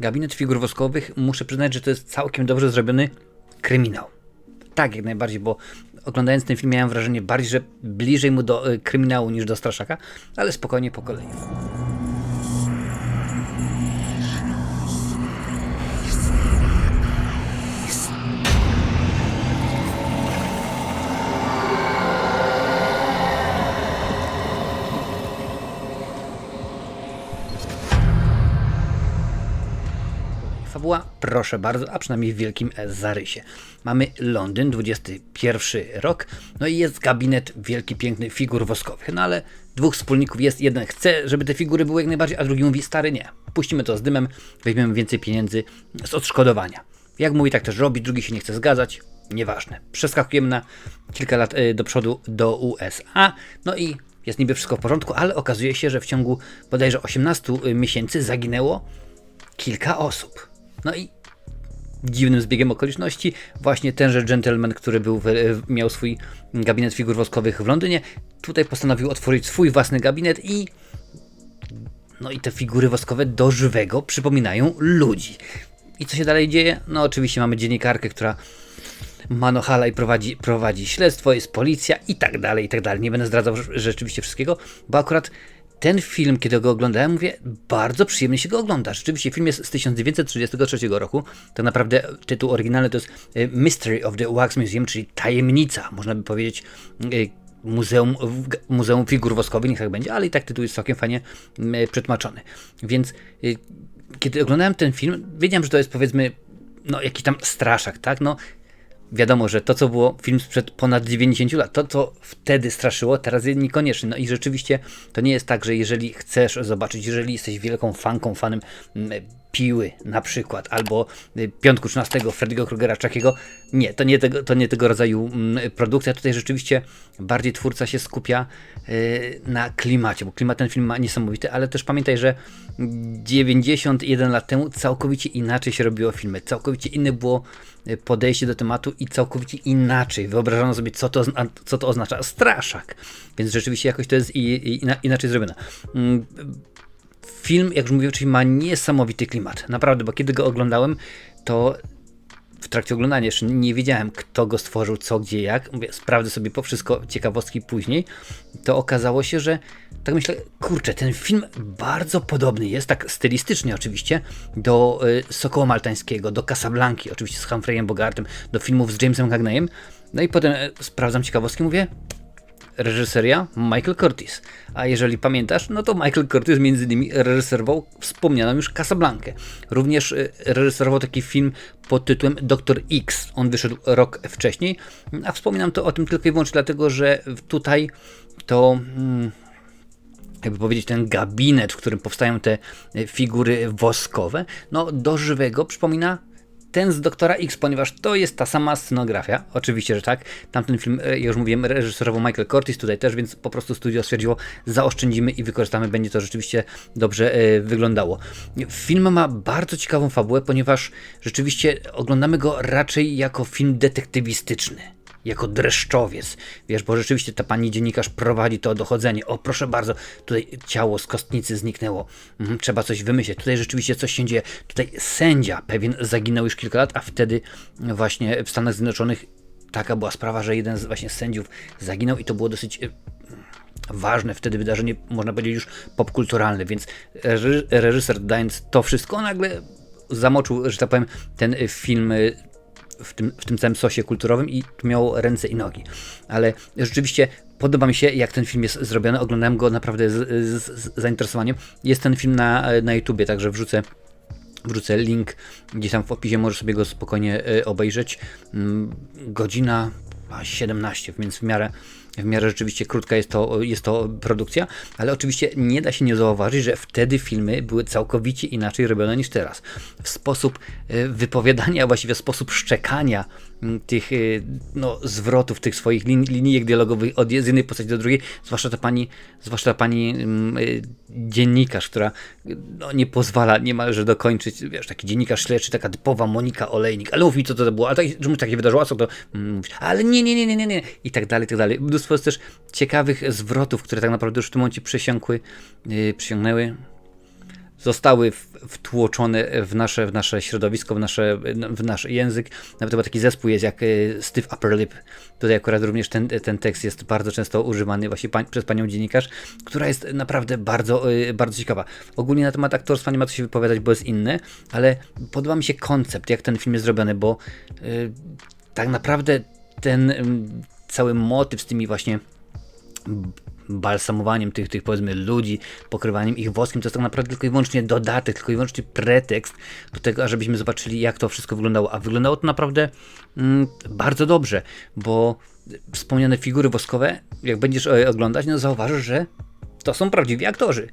Gabinet figur woskowych, muszę przyznać, że to jest całkiem dobrze zrobiony kryminał. Tak, jak najbardziej, bo oglądając ten film miałem wrażenie bardziej, że bliżej mu do y, kryminału niż do straszaka, ale spokojnie po kolei. Proszę bardzo, a przynajmniej w wielkim zarysie. Mamy Londyn, 21 rok, no i jest gabinet wielki, piękny figur woskowych. No ale dwóch wspólników jest, jeden chce, żeby te figury były jak najbardziej, a drugi mówi, stary nie, puścimy to z dymem, weźmiemy więcej pieniędzy z odszkodowania. Jak mówi, tak też robi, drugi się nie chce zgadzać, nieważne. Przeskakujemy na kilka lat y, do przodu do USA, no i jest niby wszystko w porządku, ale okazuje się, że w ciągu bodajże 18 miesięcy zaginęło kilka osób. No i dziwnym zbiegiem okoliczności właśnie tenże gentleman, który był miał swój gabinet figur woskowych w Londynie, tutaj postanowił otworzyć swój własny gabinet i no i te figury woskowe do żywego przypominają ludzi. I co się dalej dzieje? No oczywiście mamy dziennikarkę, która Manohala i prowadzi, prowadzi śledztwo, jest policja i tak dalej, i tak dalej. Nie będę zdradzał rzeczywiście wszystkiego, bo akurat ten film, kiedy go oglądałem, mówię, bardzo przyjemnie się go ogląda. Rzeczywiście film jest z 1933 roku. Tak naprawdę tytuł oryginalny to jest e, Mystery of the Wax Museum, czyli tajemnica, można by powiedzieć, e, Muzeum, Muzeum Figur Woskowych, niech tak będzie, ale i tak tytuł jest całkiem fajnie e, przetłumaczony. Więc kiedy oglądałem ten film, wiedziałem, że to jest powiedzmy no, jakiś tam straszak, tak? No, wiadomo, że to, co było film sprzed ponad 90 lat, to, co wtedy straszyło, teraz jest niekoniecznie. No i rzeczywiście to nie jest tak, że jeżeli chcesz zobaczyć, jeżeli jesteś wielką fanką, fanem mm, Piły na przykład, albo y, Piątku 13 Freddy'ego Krugera Czakiego, nie, to nie, tego, to nie tego rodzaju mm, produkcja. Tutaj rzeczywiście bardziej twórca się skupia y, na klimacie, bo klimat ten film ma niesamowity, ale też pamiętaj, że 91 lat temu całkowicie inaczej się robiło filmy, całkowicie inne było podejście do tematu i całkowicie inaczej wyobrażano sobie, co to, co to oznacza straszak. Więc rzeczywiście jakoś to jest i, i, inaczej zrobione. Film, jak już mówiłem, czyli ma niesamowity klimat. Naprawdę, bo kiedy go oglądałem, to w trakcie oglądania jeszcze nie wiedziałem, kto go stworzył, co, gdzie, jak. Mówię, sprawdzę sobie po wszystko ciekawostki później. To okazało się, że tak myślę, kurczę, ten film bardzo podobny jest, tak stylistycznie oczywiście, do y, Sokoła Maltańskiego, do Casablanki, oczywiście z Humphreyem Bogartem, do filmów z Jamesem Cagneyem. No i potem y, sprawdzam ciekawostki, mówię, reżyseria Michael Curtis. A jeżeli pamiętasz, no to Michael Curtis między innymi reżyserował wspomnianą już Casablankę. Również y, reżyserował taki film pod tytułem Doktor X. On wyszedł rok wcześniej, a wspominam to o tym tylko i wyłącznie dlatego, że tutaj to... Hmm, jakby powiedzieć, ten gabinet, w którym powstają te figury woskowe, no do żywego przypomina ten z Doktora X, ponieważ to jest ta sama scenografia. Oczywiście, że tak. Tamten film, e, już mówiłem, reżyserował Michael Curtis, tutaj też, więc po prostu studio stwierdziło, zaoszczędzimy i wykorzystamy, będzie to rzeczywiście dobrze e, wyglądało. Film ma bardzo ciekawą fabułę, ponieważ rzeczywiście oglądamy go raczej jako film detektywistyczny jako dreszczowiec. Wiesz, bo rzeczywiście ta pani dziennikarz prowadzi to dochodzenie. O, proszę bardzo, tutaj ciało z kostnicy zniknęło. Mhm, trzeba coś wymyślić. Tutaj rzeczywiście coś się dzieje. Tutaj sędzia pewien zaginął już kilka lat, a wtedy właśnie w Stanach Zjednoczonych taka była sprawa, że jeden z właśnie sędziów zaginął i to było dosyć e, ważne wtedy wydarzenie, można powiedzieć już popkulturalne, więc reżyser dając to wszystko nagle zamoczył, że tak powiem, ten film e, w tym, w tym całym sosie kulturowym i tu miało ręce i nogi. Ale rzeczywiście podoba mi się, jak ten film jest zrobiony. Oglądałem go naprawdę z, z, z zainteresowaniem. Jest ten film na, na YouTubie, także wrzucę wrzucę link gdzieś tam w opisie, możesz sobie go spokojnie e, obejrzeć. Mm, godzina 17, więc w miarę w miarę rzeczywiście krótka jest to, jest to produkcja, ale oczywiście nie da się nie zauważyć, że wtedy filmy były całkowicie inaczej robione niż teraz. W sposób e, wypowiadania, właściwie sposób szczekania tych e, no, zwrotów, tych swoich lin, linijek dialogowych od jednej postaci do drugiej, zwłaszcza ta pani, zwłaszcza ta pani mm, e, dziennikarz, która no, nie pozwala niemalże dokończyć, wiesz, taki dziennikarz śledczy, taka typowa Monika Olejnik, ale mów mi co to było, a tak, czemu tak się wydarzyło, a co to, mm, ale nie, nie, nie, nie, nie, nie, i tak dalej, i tak dalej mnóstwo jest też ciekawych zwrotów, które tak naprawdę już w tym momencie przesiąkły, yy, przysiągnęły. zostały wtłoczone w nasze, w nasze środowisko, w, nasze, w nasz język. Nawet chyba taki zespół jest jak e, Stiff Upper Lip. Tutaj akurat również ten, ten tekst jest bardzo często używany właśnie pań, przez panią dziennikarz, która jest naprawdę bardzo, e, bardzo ciekawa. Ogólnie na temat aktorstwa nie ma co się wypowiadać, bo jest inny, ale podoba mi się koncept, jak ten film jest zrobiony, bo yy, tak naprawdę ten yy, cały motyw z tymi właśnie balsamowaniem tych, tych powiedzmy ludzi, pokrywaniem ich woskiem, to jest tak naprawdę tylko i wyłącznie dodatek, tylko i wyłącznie pretekst do tego, ażebyśmy zobaczyli, jak to wszystko wyglądało. A wyglądało to naprawdę mm, bardzo dobrze, bo wspomniane figury woskowe, jak będziesz oglądać, no zauważysz, że to są prawdziwi aktorzy.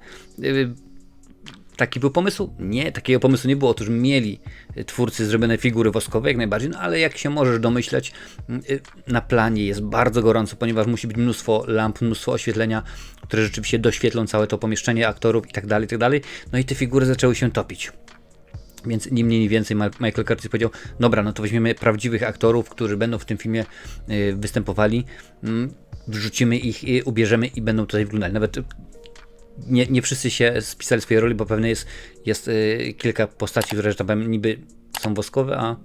Y, Taki był pomysł? Nie, takiego pomysłu nie było. Otóż mieli twórcy zrobione figury woskowe, jak najbardziej, no ale jak się możesz domyśleć, y, na planie jest bardzo gorąco, ponieważ musi być mnóstwo lamp, mnóstwo oświetlenia, które rzeczywiście doświetlą całe to pomieszczenie aktorów i tak dalej, i tak dalej. No i te figury zaczęły się topić. Więc nie mniej, nie więcej Michael Curtis powiedział, dobra, no to weźmiemy prawdziwych aktorów, którzy będą w tym filmie y, występowali, mm, wrzucimy ich, ubierzemy i będą tutaj wyglądali. Nawet nie, nie wszyscy się spisali swojej roli, bo pewnie jest, jest y, kilka postaci, które, że tak niby są woskowe, a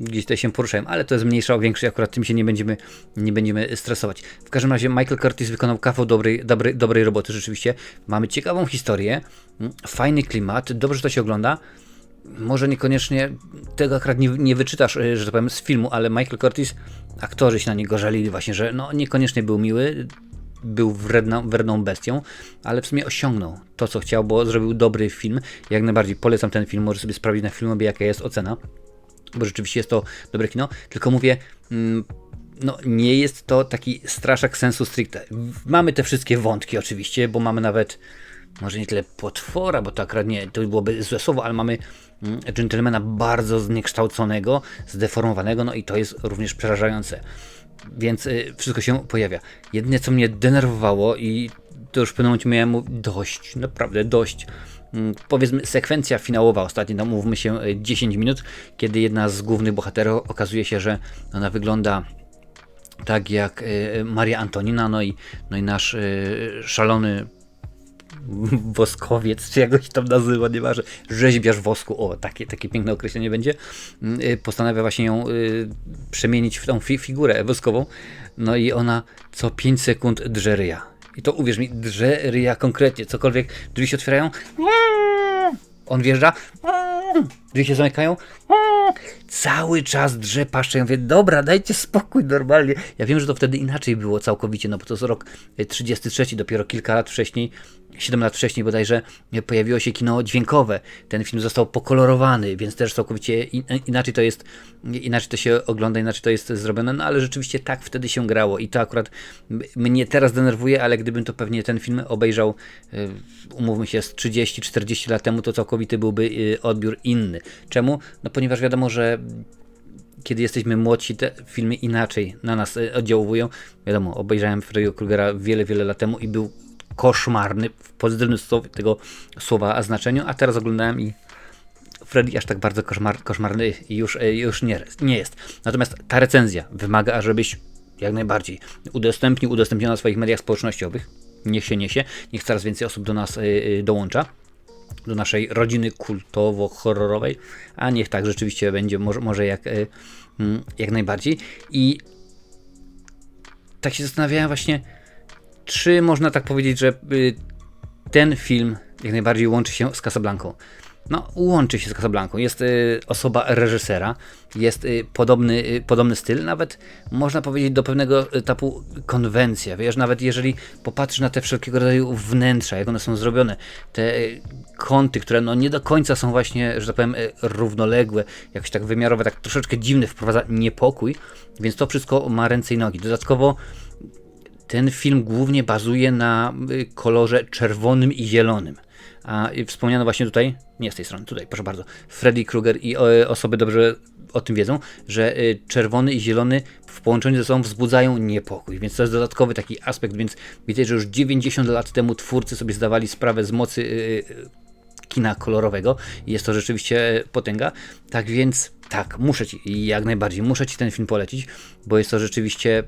gdzieś tutaj się poruszają, ale to jest mniejsza o większej, akurat tym się nie będziemy, nie będziemy stresować. W każdym razie Michael Curtis wykonał kawał dobrej, dobrej, dobrej roboty, rzeczywiście. Mamy ciekawą historię, fajny klimat, dobrze to się ogląda. Może niekoniecznie tego akurat nie, nie wyczytasz, y, że tak powiem, z filmu, ale Michael Curtis, aktorzy się na niego żalili właśnie, że no niekoniecznie był miły, był wredną, wredną bestią, ale w sumie osiągnął to, co chciał, bo zrobił dobry film. Jak najbardziej polecam ten film, możesz sobie sprawdzić na filmie, jaka jest ocena, bo rzeczywiście jest to dobre kino. Tylko mówię, mm, no nie jest to taki straszak sensu stricte. Mamy te wszystkie wątki oczywiście, bo mamy nawet może nie tyle potwora, bo to akurat nie, to byłoby złe słowo, ale mamy mm, dżentelmena bardzo zniekształconego, zdeformowanego, no i to jest również przerażające więc y, wszystko się pojawia. Jedyne co mnie denerwowało i to już w pewnym momencie miałem dość, naprawdę dość. Mm, powiedzmy sekwencja finałowa ostatnia, no mówmy się 10 y, minut, kiedy jedna z głównych bohaterów okazuje się, że ona wygląda tak jak y, Maria Antonina, no i, no i nasz szalony woskowiec, czy jakoś tam nazywa, nieważne, rzeźbiarz wosku, o, takie, takie piękne określenie będzie, mm, y, postanawia właśnie ją y, przemienić w tą fi figurę woskową, no i ona co 5 sekund drze ryja. I to uwierz mi, drze ryja konkretnie, cokolwiek drzwi się otwierają, on wjeżdża, drzwi się zamykają, cały czas drze paszczę. Ja mówię, dobra, dajcie spokój normalnie. Ja wiem, że to wtedy inaczej było całkowicie, no bo to jest rok 33, dopiero kilka lat wcześniej 7 lat wcześniej bodajże pojawiło się kino dźwiękowe. Ten film został pokolorowany, więc też całkowicie inaczej to jest, inaczej to się ogląda, inaczej to jest zrobione, no ale rzeczywiście tak wtedy się grało i to akurat mnie teraz denerwuje, ale gdybym to pewnie ten film obejrzał, umówmy się, z 30-40 lat temu, to całkowity byłby odbiór inny. Czemu? No ponieważ wiadomo, że kiedy jesteśmy młodsi, te filmy inaczej na nas y, oddziałują. Wiadomo, obejrzałem Freddy'ego Krugera wiele, wiele lat temu i był koszmarny w pozytywnym tego słowa znaczeniu, a teraz oglądałem i Freddy aż tak bardzo koszmar, koszmarny już, e, już nie, nie jest. Natomiast ta recenzja wymaga, ażebyś jak najbardziej udostępnił, udostępnił na swoich mediach społecznościowych. Niech się niesie, niech coraz więcej osób do nas y, dołącza, do naszej rodziny kultowo-horrorowej, a niech tak rzeczywiście będzie, może, może jak, y, jak najbardziej. I tak się zastanawiałem właśnie, czy można tak powiedzieć, że y, ten film jak najbardziej łączy się z Casablanką? No, łączy się z Casablanką. Jest y, osoba reżysera, jest y, podobny, y, podobny styl, nawet można powiedzieć do pewnego etapu konwencja. Wiesz, nawet jeżeli popatrzysz na te wszelkiego rodzaju wnętrza, jak one są zrobione, te y, kąty, które no nie do końca są właśnie, że tak powiem, y, równoległe, jakoś tak wymiarowe, tak troszeczkę dziwny, wprowadza niepokój, więc to wszystko ma ręce i nogi. Dodatkowo ten film głównie bazuje na y, kolorze czerwonym i zielonym. A wspomniano właśnie tutaj, nie z tej strony, tutaj, proszę bardzo, Freddy Krueger i osoby dobrze o tym wiedzą, że y, czerwony i zielony w połączeniu ze sobą wzbudzają niepokój, więc to jest dodatkowy taki aspekt, więc widać, że już 90 lat temu twórcy sobie zdawali sprawę z mocy y, kina kolorowego jest to rzeczywiście potęga. Tak więc, tak, muszę Ci, jak najbardziej, muszę Ci ten film polecić, bo jest to rzeczywiście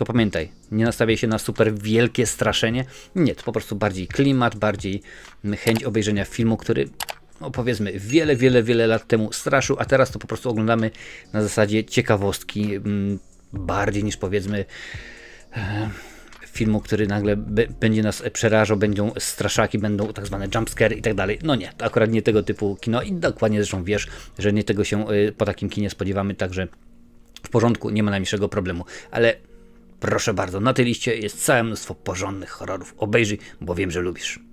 Tylko pamiętaj, nie nastawiaj się na super wielkie straszenie. Nie, to po prostu bardziej klimat, bardziej chęć obejrzenia filmu, który no powiedzmy wiele, wiele, wiele lat temu straszył, a teraz to po prostu oglądamy na zasadzie ciekawostki, mm, bardziej niż powiedzmy e, filmu, który nagle będzie nas przerażał, będą straszaki, będą tak zwane jumpscare i tak dalej. No nie, to akurat nie tego typu kino i dokładnie zresztą wiesz, że nie tego się y, po takim kinie spodziewamy, także w porządku, nie ma najmniejszego problemu, ale proszę bardzo, na tej liście jest całe mnóstwo porządnych horrorów. Obejrzyj, bo wiem, że lubisz.